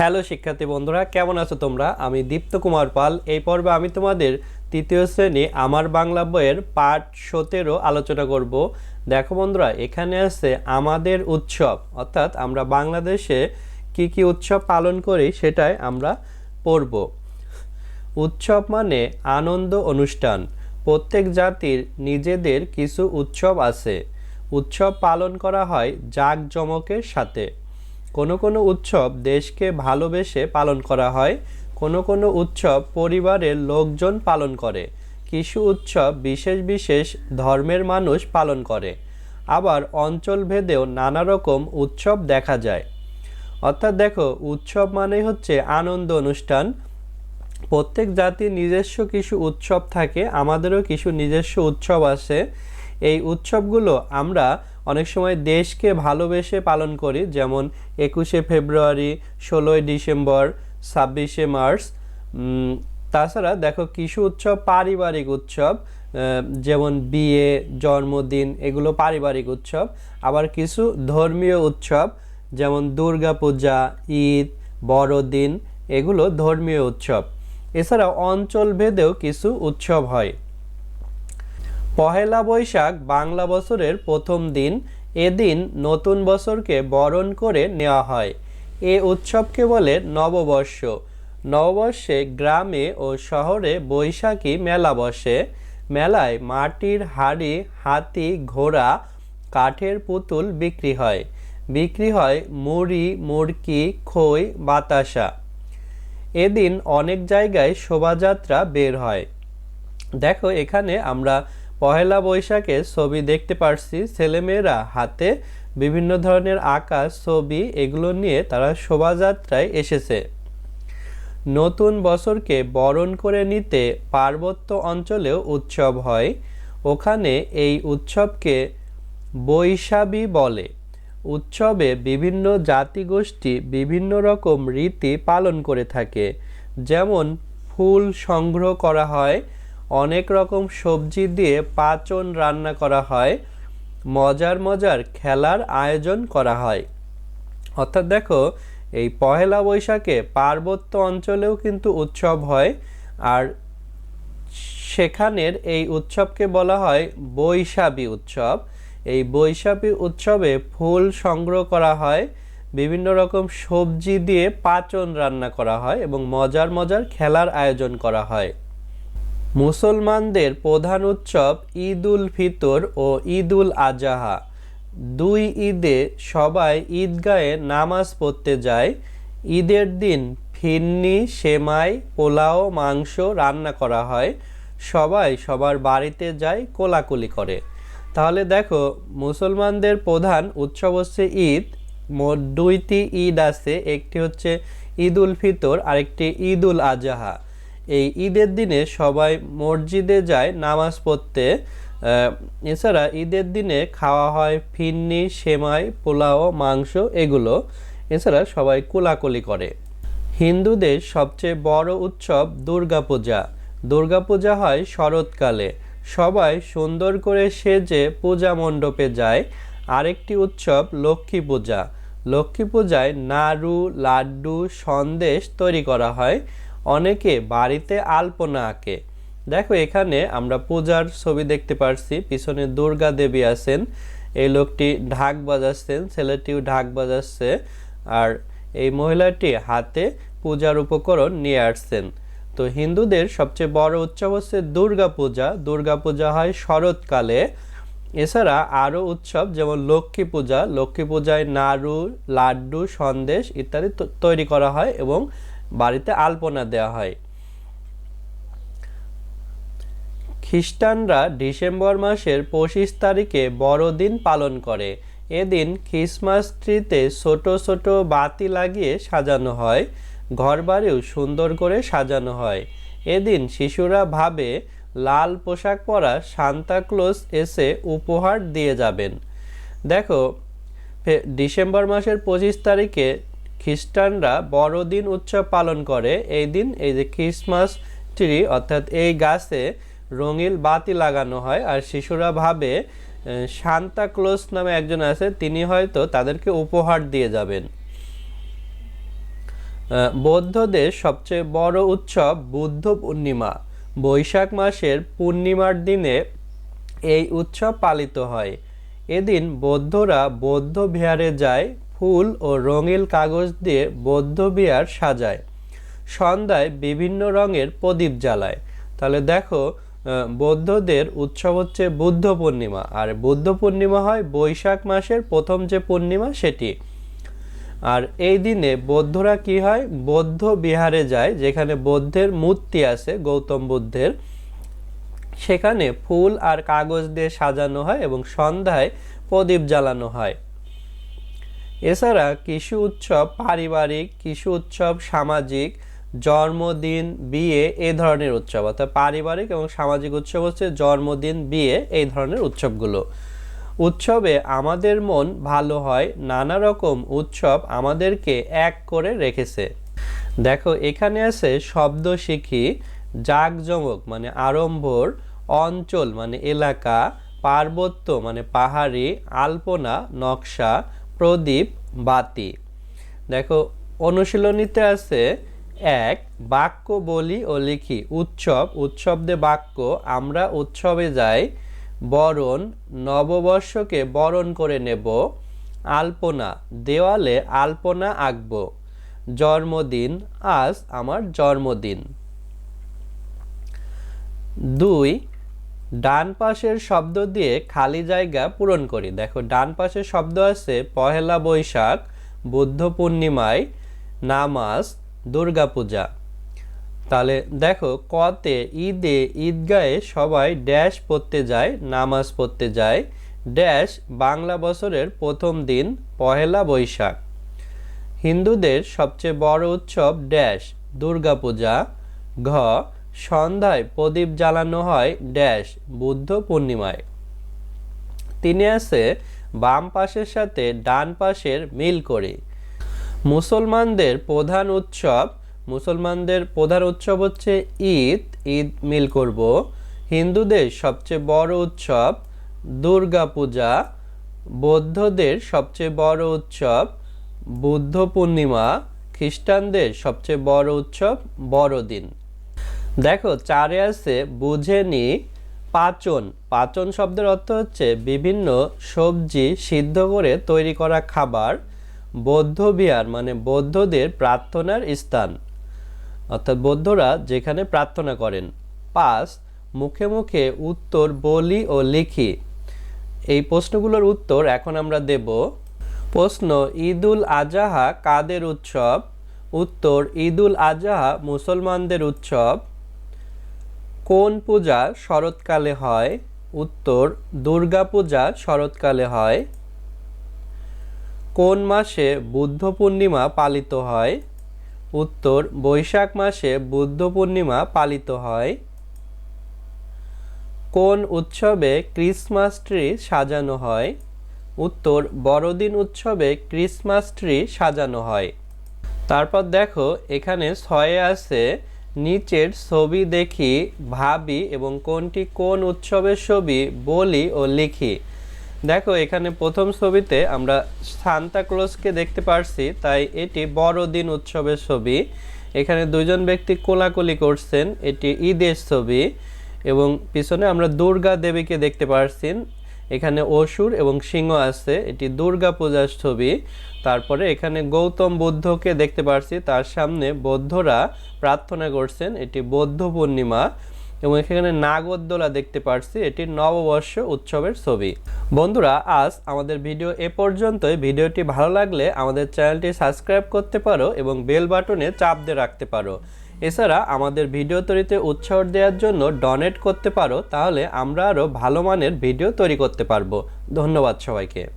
Hello শিক্ষার্থী বন্ধুরা, কেমন আছো তোমরা? আমি দীপ্ত কুমার পাল। এই পর্বে আমি তোমাদের তৃতীয় শ্রেণি আমার বাংলা বইয়ের পাঠ সতেরো আলোচনা করব। দেখো বন্ধুরা, এখানে আছে আমাদের উৎসব। অর্থাৎ আমরা বাংলাদেশে কি কি উৎসব পালন করি সেটাই আমরা পড়ব। উৎসব মানে আনন্দ অনুষ্ঠান। প্রত্যেক জাতির নিজেদের কিছু উৎসব আছে। উৎসব পালন করা হয় জাঁকজমকের সাথে। কোনো কোনো উৎসব দেশকে ভালোবেসে পালন করা হয়, কোনো কোনো উৎসব পরিবারের লোকজন পালন করে। কিছু উৎসব বিশেষ বিশেষ ধর্মের মানুষ পালন করে। আবার অঞ্চলভেদেও নানা রকম উৎসব দেখা যায়। অর্থাৎ দেখো, উৎসব মানেই হচ্ছে আনন্দ অনুষ্ঠান। প্রত্যেক জাতির নিজস্ব কিছু উৎসব থাকে, আমাদেরও কিছু নিজস্ব উৎসব আছে। এই উৎসবগুলো আমরা অনেক সময় দেশকে ভালোবেসে পালন করি, যেমন একুশে ফেব্রুয়ারি, ষোলোই ডিসেম্বর, ছাব্বিশে মার্চ। তাছাড়া দেখো কিছু উৎসব পারিবারিক উৎসব যেমন বিয়ে, জন্মদিন, এগুলো পারিবারিক উৎসব। আবার কিছু ধর্মীয় উৎসব, যেমন দুর্গাপূজা ঈদ, বড়দিন, এগুলো ধর্মীয় উৎসব। এছাড়া অঞ্চলভেদেও কিছু উৎসব হয়। পহেলা বৈশাখ বাংলা বছরের প্রথম দিন। এদিন নতুন বছরকে বরণ করে নেওয়া হয়। এ উৎসবকে বলে নববর্ষ। নববর্ষে গ্রামে ও শহরে বৈশাখী মেলা বসে। মেলায় মাটির হাড়ি, হাতি, ঘোড়া, কাঠের পুতুল বিক্রি হয়। বিক্রি হয় মুড়ি মুরকি খই, বাতাসা। এদিন অনেক জায়গায় শোভাযাত্রা বের হয়। দেখো এখানে আমরা পহেলা বৈশাখের ছবি দেখতে পারছি। ছেলেমেয়েরা হাতে বিভিন্ন ধরনের আঁকা ছবি, এগুলো নিয়ে তারা শোভাযাত্রায় এসেছে। নতুন বছরকে বরণ করে নিতে পার্বত্য অঞ্চলেও উৎসব হয়। ওখানে এই উৎসবকে বৈশাখী বলে। উৎসবে বিভিন্ন জাতিগোষ্ঠী বিভিন্ন রকম রীতি পালন করে থাকে। যেমন ফুল সংগ্রহ করা হয় অনেক রকম সবজি দিয়ে পাচন রান্না করা হয়, মজার মজার খেলার আয়োজন করা হয়। অর্থাৎ দেখো, এই পহেলা বৈশাখে পার্বত্য অঞ্চলেও কিন্তু উৎসব হয়, আর সেখানের এই উৎসবকে বলা হয় বৈশাখী উৎসব। এই বৈশাখী উৎসবে ফুল সংগ্রহ করা হয়, বিভিন্ন রকম সবজি দিয়ে পাচন রান্না করা হয় এবং মজার মজার খেলার আয়োজন করা হয়। মুসলমানদের প্রধান উৎসব ঈদ উল ফিতর ও ঈদ উল আজাহা। দুই ঈদে সবাই ঈদগাহে নামাজ পড়তে যায়। ঈদের দিন ফিন্নি সেমাই, পোলাও, মাংস রান্না করা হয়। সবাই সবার বাড়িতে যায়, কোলাকুলি করে। তাহলে দেখো, মুসলমানদের প্রধান উৎসব হচ্ছে ঈদ। মোট দুইটি ঈদ আছে, একটি হচ্ছে ঈদ উল ফিতর, আরেকটি ঈদ উল আজাহা। এই ঈদের দিনে সবাই মসজিদে যায়, নামাজ পড়তে। এছাড়া ঈদের দিনে খাওয়া হয় ফিন্নি, সেমাই, পোলাও, মাংস এগুলো। এছাড়া সবাই কোলাকুলি করে। হিন্দুদের সবচেয়ে বড় উৎসব দুর্গাপূজা। দুর্গাপূজা হয় শরৎকালে। সবাই সুন্দর করে সেজে পূজা মণ্ডপে যায়। আরেকটি উৎসব লক্ষ্মী পূজা। লক্ষ্মী পূজায় নাড়ু, লাড্ডু, সন্দেশ তৈরি করা হয়। অনেকে বাড়িতে আলপনা আঁকে। দেখো, এখানে আমরা পূজার ছবি দেখতে পারছি। পিছনে দুর্গা দেবী আছেন, এই লোকটি ঢাক বাজাচ্ছেন, ছেলেটিও ঢাক বাজাচ্ছে, আর এই মহিলাটি হাতে পূজার উপকরণ নিয়ে আসছেন। তো হিন্দুদের সবচেয়ে বড় উৎসব হচ্ছে দুর্গা পূজা। দুর্গা পূজা হয় শরৎকালে। এছাড়া আরও উৎসব যেমন লক্ষ্মী পূজা। লক্ষ্মী পূজায় নাড়ু, লাড্ডু, সন্দেশ ইত্যাদি তৈরি করা হয় এবং বাড়িতে আলপনা দেওয়া হয়। খ্রিস্টানরা ডিসেম্বর মাসের পঁচিশ তারিখে বড়দিন পালন করে। এদিন ক্রিসমাস ট্রিতে ছোট ছোট বাতি লাগিয়ে সাজানো হয়, ঘরবাড়িও সুন্দর করে সাজানো হয়। এদিন শিশুরা ভাবে লাল পোশাক পরা সান্তাক্লোজ এসে উপহার দিয়ে যাবেন। দেখো ডিসেম্বর মাসের পঁচিশ তারিখে খ্রিস্টানরা বড়দিন উৎসব পালন করে। এই দিন, এই যে ক্রিসমাস ট্রি, অর্থাৎ এই গাছে রঙিন বাতি লাগানো হয়। আর শিশুরা ভাবে সান্তা ক্লোজ নামে একজন আছে, তিনি হয়তো তাদেরকে উপহার দিয়ে যাবেন। বৌদ্ধদের সবচেয়ে বড় উৎসব বুদ্ধ পূর্ণিমা। বৈশাখ মাসের পূর্ণিমার দিনে এই উৎসব পালিত হয়। এদিন বৌদ্ধরা বৌদ্ধ বিহারে যায়। ফুল ও রঙিন কাগজ দিয়ে বৌদ্ধ বিহার সাজায়। সন্ধ্যায় বিভিন্ন রঙের প্রদীপ জ্বালায়। তাহলে দেখো বৌদ্ধদের উৎসব হচ্ছে বুদ্ধ পূর্ণিমা। আর বুদ্ধ পূর্ণিমা হয় বৈশাখ মাসের প্রথম যে পূর্ণিমা সেটি। আর এই দিনে বৌদ্ধরা কি হয়? বৌদ্ধ বিহারে যায়, যেখানে বৌদ্ধের মূর্তি আছে, গৌতম বুদ্ধের। সেখানে ফুল আর কাগজ দিয়ে সাজানো হয় এবং সন্ধ্যায় প্রদীপ জ্বালানো হয়। এছাড়া কৃষি উৎসব পারিবারিক, কৃষি উৎসব সামাজিক, জন্মদিন, বিয়ে এই ধরনের উৎসব। অর্থাৎ পারিবারিক এবং সামাজিক উৎসব হচ্ছে জন্মদিন, বিয়ে এই ধরনের উৎসবগুলো। উৎসবে আমাদের মন ভালো হয়, নানা রকম উৎসব আমাদেরকে এক করে রেখেছে। দেখো, এখানে আছে শব্দ শিখি, জাকজমক মানে আড়ম্বর, অঞ্চল মানে এলাকা, পার্বত্য মানে পাহাড়ি, আলপনা, নকশা প্রদীপ বাতি। দেখো, অনুশীলনীতে আছে এক, বাক্য বলি ও লিখি। উৎসব, উৎসবদে বাক্য, আমরা উৎসবে যাই, বরণ, নববর্ষকে বরণ করে নেব, আলপনা, দেওয়ালে আলপনা আঁকব, জন্মদিন, আজ আমার জন্মদিন। দুই ডান পাশের শব্দ দিয়ে খালি জায়গা পূরণ করি। দেখো, ডান পাশের শব্দ আছে পহেলা বৈশাখ, বুদ্ধ পূর্ণিমায়, নামাজ দুর্গাপূজা তাহলে দেখো, কতে, ঈদে ঈদগায়ে সবাই ড্যাশ পড়তে যায়, নামাজ পড়তে যায়। ড্যাশ বাংলা বছরের প্রথম দিন, পহেলা বৈশাখ। হিন্দুদের সবচেয়ে বড় উৎসব ড্যাশ দুর্গাপূজা ঘ সন্ধ্যায় প্রদীপ জ্বালানো হয় ড্যাশ, বুদ্ধ পূর্ণিমায়। তিনি আছে বাম পাশের সাথে ডান পাশের মিল করে। মুসলমানদের প্রধান উৎসব, মুসলমানদের প্রধান উৎসব হচ্ছে ঈদ ঈদ মিল করব। হিন্দুদের সবচেয়ে বড় উৎসব দুর্গা পূজা, বৌদ্ধদের সবচেয়ে বড় উৎসব বুদ্ধ পূর্ণিমা, খ্রিস্টানদের সবচেয়ে বড় উৎসব বড়দিন। দেখো, চারে আছে বুঝেনি পাচন। পাচন শব্দের অর্থ হচ্ছে বিভিন্ন সবজি সিদ্ধ করে তৈরি করা খাবার, বৌদ্ধ বিহার মানে বৌদ্ধদের প্রার্থনার স্থান। অর্থাৎ বৌদ্ধরা যেখানে প্রার্থনা করেন। পাঁচ, মুখে মুখে উত্তর বলি ও লিখি। এই প্রশ্নগুলোর উত্তর এখন আমরা দেব। প্রশ্ন, ঈদুল আজাহা কাদের উৎসব? উত্তর, ঈদুল আজাহা মুসলমানদের উৎসব। কোন পূজা শরৎকালে হয়? উত্তর, দুর্গা পূজা শরৎকালে হয়। কোন মাসে বুদ্ধ পূর্ণিমা পালিত হয়? উত্তর, বৈশাখ মাসে বুদ্ধ পূর্ণিমা পালিত হয়। কোন উৎসবে ক্রিসমাস ট্রি সাজানো হয়? উত্তর, বড়দিন উৎসবে ক্রিসমাস ট্রি সাজানো হয়। তারপর দেখো, এখানে ছয়ে আছে নিচের ছবি দেখি, ভাবি এবং কোনটি কোন উৎসবের ছবি বলি ও লিখি। দেখো, এখানে প্রথম ছবিতে আমরা সান্তা ক্লোজকে দেখতে পারছি, তাই এটি বড়দিন উৎসবের ছবি। এখানে দুজন ব্যক্তি কোলাকুলি করছেন, এটি ঈদের ছবি এবং পিছনে আমরা দুর্গা দেবীকে দেখতে পারছি এখানে অসুর এবং সিংহ আছে, এটি দুর্গা পূজার ছবি। তারপরে এখানে গৌতম বুদ্ধকে দেখতে পারছি, তার সামনে বৌদ্ধরা প্রার্থনা করছেন, এটি বৌদ্ধ পূর্ণিমা। এবং এখানে নাগরদোলা দেখতে পারছি, এটি নববর্ষ উৎসবের ছবি। বন্ধুরা, আজ আমাদের ভিডিও এ পর্যন্তই। ভিডিওটি ভালো লাগলে আমাদের চ্যানেলটি সাবস্ক্রাইব করতে পারো এবং বেল বাটনে চাপ দিয়ে রাখতে পারো। এছাড়া আমাদের ভিডিও তৈরিতে উৎসাহ দেওয়ার জন্য ডোনেট করতে পারো, তাহলে আমরা আরও ভালো মানের ভিডিও তৈরি করতে পারব। ধন্যবাদ সবাইকে।